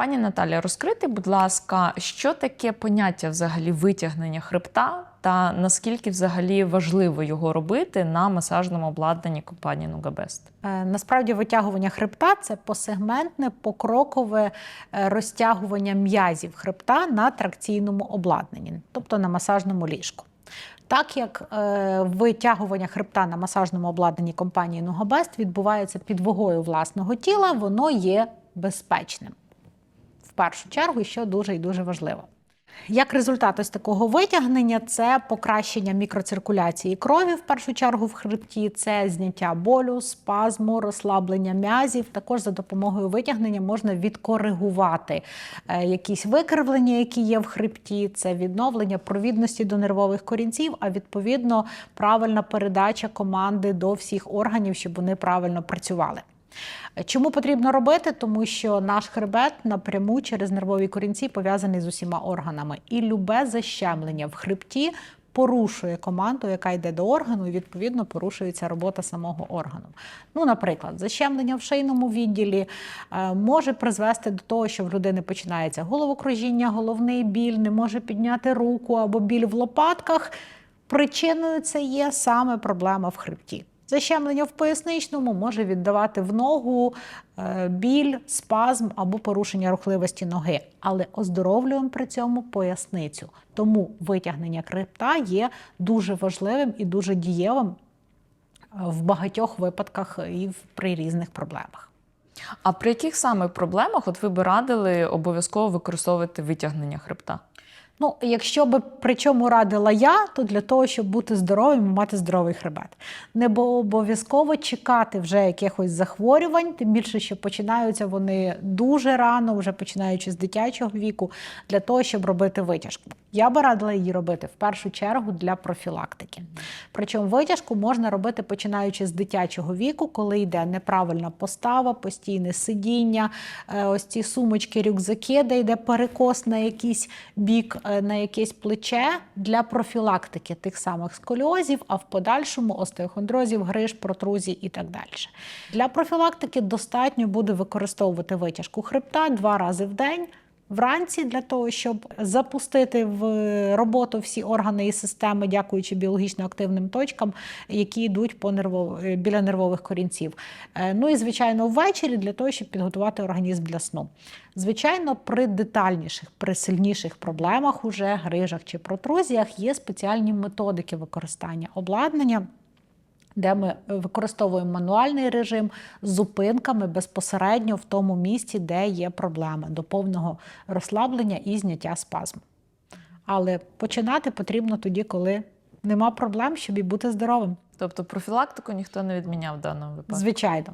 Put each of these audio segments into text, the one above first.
Пані Наталя, розкрити, будь ласка, що таке поняття взагалі витягнення хребта та наскільки взагалі важливо його робити на масажному обладнанні компанії Нугабест? Насправді витягування хребта це посегментне, покрокове е, розтягування м'язів хребта на тракційному обладнанні, тобто на масажному ліжку. Так як е, витягування хребта на масажному обладнанні компанії Нугабест відбувається під вагою власного тіла, воно є безпечним. Першу чергу, що дуже і дуже важливо. Як результат ось такого витягнення, це покращення мікроциркуляції крові, в першу чергу в хребті, це зняття болю, спазму, розслаблення м'язів. Також за допомогою витягнення можна відкоригувати е, якісь викривлення, які є в хребті, це відновлення провідності до нервових корінців, а відповідно правильна передача команди до всіх органів, щоб вони правильно працювали. Чому потрібно робити? Тому що наш хребет напряму через нервові корінці пов'язаний з усіма органами. І любе защемлення в хребті порушує команду, яка йде до органу, і відповідно порушується робота самого органу. Ну, наприклад, защемлення в шийному відділі е, може призвести до того, що в людини починається головокружіння, головний біль, не може підняти руку або біль в лопатках. Причиною це є саме проблема в хребті. Защемлення в поясничному може віддавати в ногу е, біль, спазм або порушення рухливості ноги, але оздоровлюємо при цьому поясницю. Тому витягнення хребта є дуже важливим і дуже дієвим е, в багатьох випадках і при різних проблемах. А при яких саме проблемах от ви би радили обов'язково використовувати витягнення хребта? Ну, якщо би при чому радила я, то для того, щоб бути здоровим мати здоровий хребет. Не обов'язково чекати вже якихось захворювань, тим більше, що починаються вони дуже рано, вже починаючи з дитячого віку, для того, щоб робити витяжку. Я би радила її робити в першу чергу для профілактики. Причому витяжку можна робити починаючи з дитячого віку, коли йде неправильна постава, постійне сидіння, е, ось ці сумочки, рюкзаки, де йде перекос на якийсь бік, е, на якесь плече для профілактики тих самих сколіозів, а в подальшому остеохондрозів, гриж, протрузій і так далі. Для профілактики достатньо буде використовувати витяжку хребта два рази в день. Вранці для того, щоб запустити в роботу всі органи і системи, дякуючи біологічно активним точкам, які йдуть по нервов... е, біля нервових корінців. Е, Ну і звичайно, ввечері для того, щоб підготувати організм для сну. Звичайно, при детальніших, при сильніших проблемах, уже грижах чи протрузіях, є спеціальні методики використання обладнання де ми використовуємо мануальний режим з зупинками безпосередньо в тому місці, де є проблема до повного розслаблення і зняття спазму. Але починати потрібно тоді, коли нема проблем, щоб і бути здоровим. Тобто профілактику ніхто не відміняв в даному випадку. Звичайно.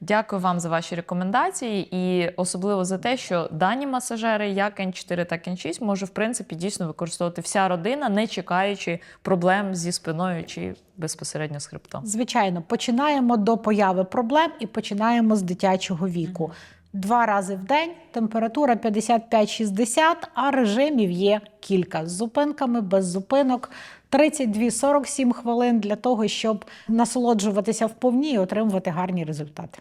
Дякую вам за ваші рекомендації і особливо за те, що дані масажери, як N4, так і N6, може в принципі дійсно використовувати вся родина, не чекаючи проблем зі спиною чи безпосередньо з хребтом. Звичайно, починаємо до появи проблем і починаємо з дитячого віку. Два рази в день, температура 55-60, а режимів є кілька з зупинками, без зупинок. 32-47 хвилин для того, щоб насолоджуватися вповні і отримувати гарні результати.